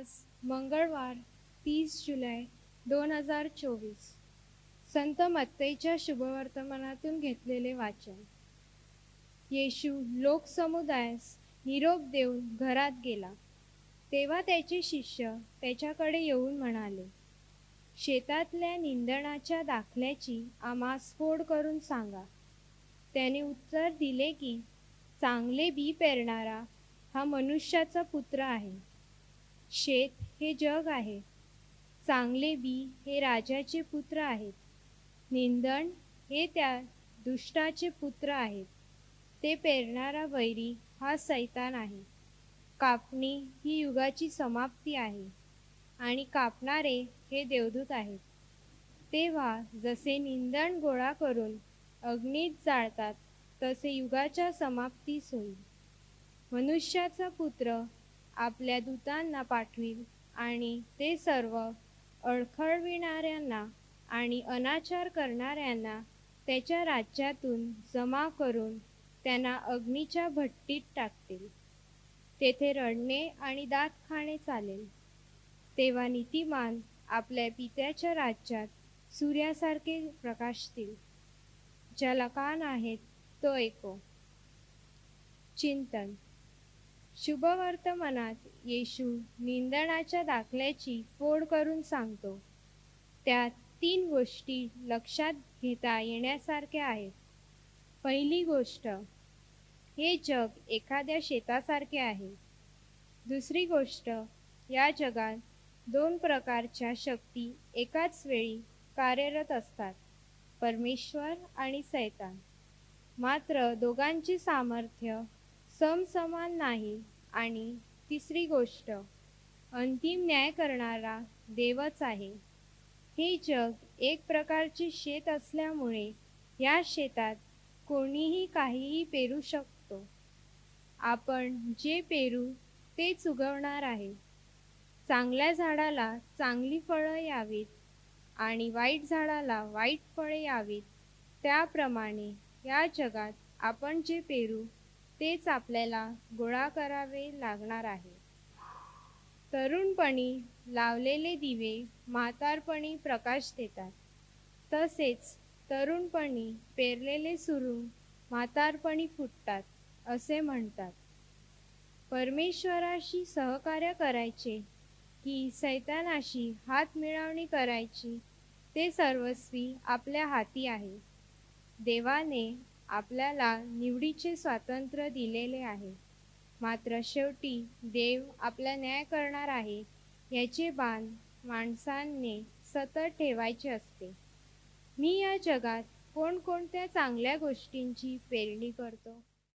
आज मंगळवार तीस जुलै दोन हजार चोवीस. संत मत्तईच्या शुभवर्तमानातून घेतलेले वाचन. येशू लोकसमुदायास निरोप देऊन घरात गेला. तेव्हा त्याचे शिष्य त्याच्याकडे येऊन म्हणाले शेतातल्या निंदणाच्या दाखल्याची आम्हा स्फोड करून सांगा. त्याने उत्तर दिले की चांगले बी पेरणारा हा मनुष्याचा पुत्र आहे. शेत हे जग आहे. चांगले बी हे राजाचे पुत्र आहेत. निंदण हे त्या दुष्टाचे पुत्र आहेत. ते पेरणारा वैरी हा सैतान आहे. कापणी ही युगाची समाप्ती आहे आणि कापणारे हे देवदूत आहेत. तेव्हा जसे निंदण गोळा करून अग्नीत जाळतात तसे युगाच्या समाप्तीस होईल. मनुष्याचा पुत्र आपल्या दूतांना पाठवील आणि ते सर्व अडखळविणाऱ्यांना आणि अनाचार करणाऱ्यांना त्याच्या राज्यातून जमा करून त्यांना अग्नीच्या भट्टीत टाकतील. तेथे रडणे आणि दात खाणे चालेल. तेव्हा नीतिमान आपल्या पित्याच्या राज्यात सूर्यासारखे प्रकाशतील. ज्याला कान आहेत तो ऐको. चिंतन. शुभवर्तमानात येशू निंदणाच्या दाखल्याची फोड करून सांगतो. त्यात तीन गोष्टी लक्षात घेता येण्यासारख्या आहेत. पहिली गोष्ट हे जग एखाद्या शेतासारखे आहे. दुसरी गोष्ट या जगात दोन प्रकारच्या शक्ती एकाच वेळी कार्यरत असतात परमेश्वर आणि सैतान. मात्र दोघांचे सामर्थ्य समसमान नाही. आणि तिसरी गोष्ट अंतिम न्याय करणारा देवच आहे. हे जग एक प्रकारचे शेत असल्यामुळे या शेतात कोणीही काहीही पेरू शकतो. आपण जे पेरू तेच उगवणार आहे. चांगल्या झाडाला चांगली फळं यावीत आणि वाईट झाडाला वाईट फळे यावीत. त्याप्रमाणे या जगात आपण जे पेरू तेच आपल्याला गोळा करावे लागणार आहे. तरुणपणी लावलेले दिवे म्हातारपणी प्रकाश देतात. तसेच तरुणपणी पेरलेले सुरू म्हातारपणी फुटतात असे म्हणतात. परमेश्वराशी सहकार्य करायचे की सैतानाशी हात मिळवणी करायची ते सर्वस्वी आपल्या हाती आहे. देवाने आपल्याला निवडीचे स्वातंत्र्य दिलेले आहे. मात्र शेवटी देव आपला न्याय करणार आहे याचे बाण माणसांनी सतत ठेवायचे असते. मी या जगात कोणकोणत्या चांगल्या गोष्टींची पेरणी करतो?